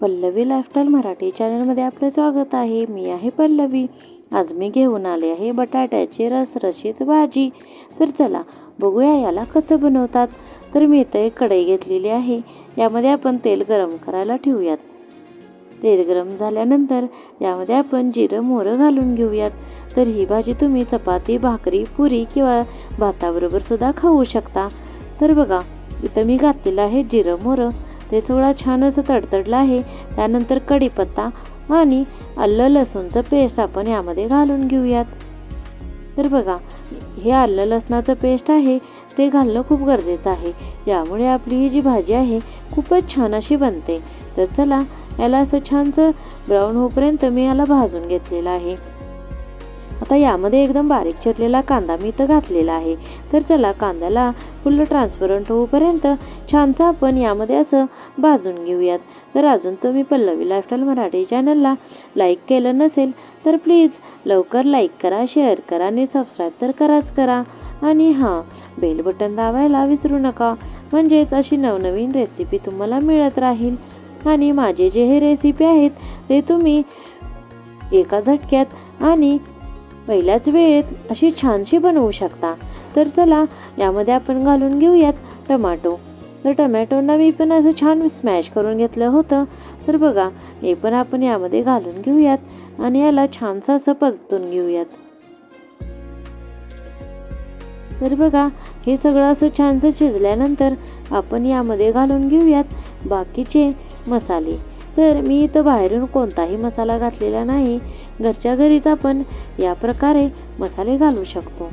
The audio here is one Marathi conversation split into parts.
पल्लवी लाईफस्टाईल मराठी चॅनलमध्ये आपलं स्वागत आहे. मी आहे पल्लवी. आज मी घेऊन आले आहे बटाट्याची रसरशीत भाजी. तर चला बघूया याला कसं बनवतात. तर मी इथं एक कढई घेतलेली आहे. यामध्ये आपण तेल गरम करायला ठेवूयात. तेल गरम झाल्यानंतर यामध्ये आपण जिरं मोहरं घालून घेऊयात. तर ही भाजी तुम्ही चपाती भाकरी पुरी किंवा भाताबरोबर सुद्धा खाऊ शकता. तर बघा इथं मी घातलेलं आहे जिरं मोहरं. ते सगळं छान असं तडतडलं आहे त्यानंतर कढीपत्ता आणि आलं लसूणचं पेस्ट आपण यामध्ये घालून घेऊयात. तर बघा हे आलं लसणाचं पेस्ट आहे ते घालणं खूप गरजेचं आहे. यामुळे आपली ही जी भाजी आहे खूपच छान अशी बनते. तर चला याला असं छानसं ब्राऊन होईपर्यंत मी याला भाजून घेतलेलं आहे. आता यामध्ये एकदम बारीक चिरलेला कांदा मी इथं घातलेला आहे. तर चला कांद्याला फुल्ल ट्रान्सपरंट होऊपर्यंत छानसं आपण यामध्ये असं भाजून घेऊयात. तर अजून तुम्ही पल्लवी लाईफस्टाईल मराठी चॅनलला लाईक केलं नसेल तर प्लीज लवकर लाईक करा शेअर करा आणि सबस्क्राईब तर कराच करा. आणि हां बेल बटन दाबायला विसरू नका. म्हणजेच अशी नवनवीन रेसिपी तुम्हाला मिळत राहील. आणि माझे जे हे रेसिपी आहेत ते तुम्ही एका झटक्यात आणि पहिल्याच वेळेत अशी छानशी बनवू शकता. तर चला यामध्ये आपण घालून घेऊयात टमाटो. तर टमॅटोंना मी पण असं छान स्मॅश करून घेतलं होतं. तर बघा हे पण आपण यामध्ये घालून घेऊयात आणि याला छानसं असं परतून घेऊयात. तर बघा हे सगळं असं छानसं शिजल्यानंतर आपण यामध्ये घालून घेऊयात बाकीचे मसाले. तर मी इथं बाहेरून कोणताही मसाला घातलेला नाही. घरच्या घरीच आपण या प्रकारे मसाले घालू शकतो.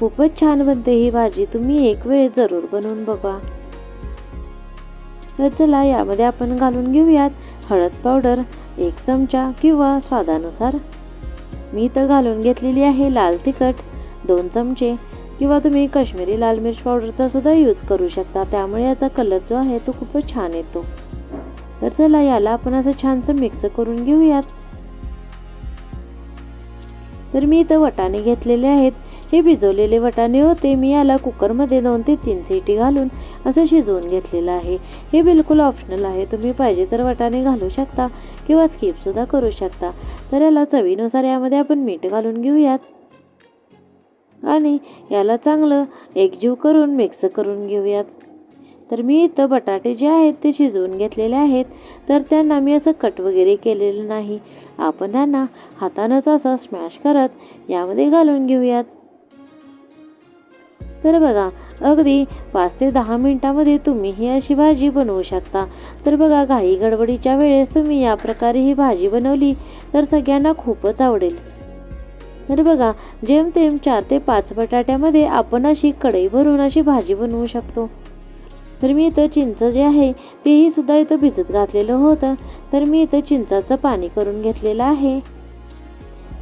खूपच छान बनते ही भाजी. तुम्ही एक वेळ जरूर बनवून बघा. तर चला यामध्ये आपण घालून घेऊयात हळद पावडर एक चमचा किंवा स्वादानुसार. मी तर घालून घेतलेली आहे लाल तिखट दोन चमचे किंवा तुम्ही काश्मीरी लाल मिर्च पावडरचा सुद्धा यूज करू शकता. त्यामुळे याचा कलर जो आहे तो खूपच छान येतो. तर चला याला आपण असं छानसं मिक्स करून घेऊयात. तर मी इथं वटाणे घेतलेले आहेत. हे भिजवलेले वटाणे होते. मी याला कुकरमध्ये दोन ते तीन सीटी घालून असं शिजवून घेतलेलं आहे. हे बिलकुल ऑप्शनल आहे. तुम्ही पाहिजे तर वटाणे घालू शकता किंवा स्किपसुद्धा करू शकता. तर याला चवीनुसार यामध्ये आपण मीठ घालून घेऊयात. आणि याला चांगलं एकजीव करून मिक्स करून घेऊयात. तर मी इथं बटाटे जे आहेत ते शिजवून घेतलेले आहेत. तर त्यांना मी असं कट वगैरे केलेलं नाही. आपण त्यांना हातानंच असं स्मॅश करत यामध्ये घालून घेऊयात. तर बघा अगदी पाच ते दहा मिनटामध्ये तुम्ही ही अशी भाजी बनवू शकता. तर बघा घाई गडबडीच्या वेळेस तुम्ही या प्रकारे ही भाजी बनवली तर सगळ्यांना खूपच आवडेल. तर बघा जेमतेम चार ते पाच बटाट्यामध्ये आपण अशी कढई भरून अशी भाजी बनवू शकतो. तर मी इथं चिंच जे आहे तेही सुद्धा इथं भिजत घातलेलं होतं. तर मी इथं चिंचाचं पाणी करून घेतलेलं आहे.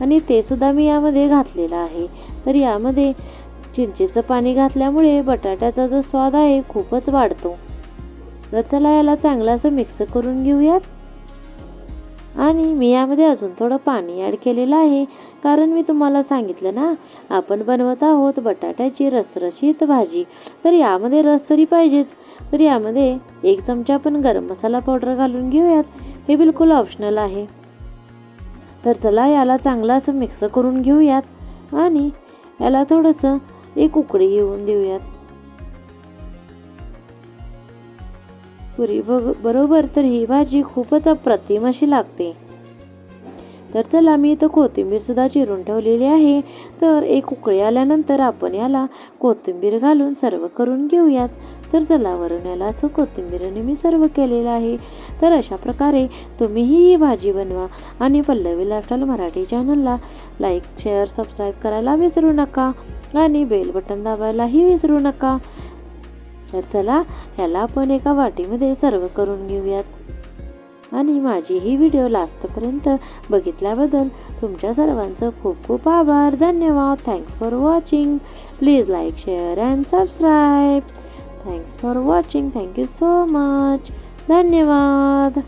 आणि ते सुद्धा मी यामध्ये घातलेलं आहे. तर यामध्ये चिंचेचं पाणी घातल्यामुळे बटाट्याचा जो स्वाद आहे खूपच वाढतो. तर चला याला चांगला असं मिक्स करून घेऊयात. आणि मी यामध्ये अजून थोडं पाणी ॲड केलेलं आहे. कारण मी तुम्हाला सांगितलं ना आपण बनवत आहोत बटाट्याची रसरशीत भाजी. तर यामध्ये रस तरी पाहिजेच. तर यामध्ये एक चमचा आपण गरम मसाला पावडर घालून घेऊयात. हे बिलकुल ऑप्शनल आहे. तर चला याला चांगलं असं मिक्स करून घेऊयात. आणि याला थोडंसं एक उकळी येऊन देऊयात. पुरी बघ बरोबर तर ही भाजी खूपच अप्रतिम अशी लागते. तर चला मी इथं कोथिंबीर सुद्धा चिरून ठेवलेली आहे. तर एक उकळी आल्यानंतर आपण याला कोथिंबीर घालून सर्व करून घेऊयात. तर चला वरून याला असं कोथिंबीरने मी सर्व केलेलं आहे. तर अशा प्रकारे तुम्हीही ही भाजी बनवा आणि पल्लवी लाईफस्टाईल मराठी चॅनलला लाईक शेअर सबस्क्राईब करायला विसरू नका आणि बेल बटन दाबायलाही विसरू नका. तर चला ह्याला आपण एका वाटीमध्ये सर्व करून घेऊयात. आणि माझी ही व्हिडिओ लास्टपर्यंत बघितल्याबद्दल तुमच्या सर्वांचं खूप खूप आभार. धन्यवाद. Thanks for watching please like share and subscribe thanks for watching thank you so much धन्यवाद.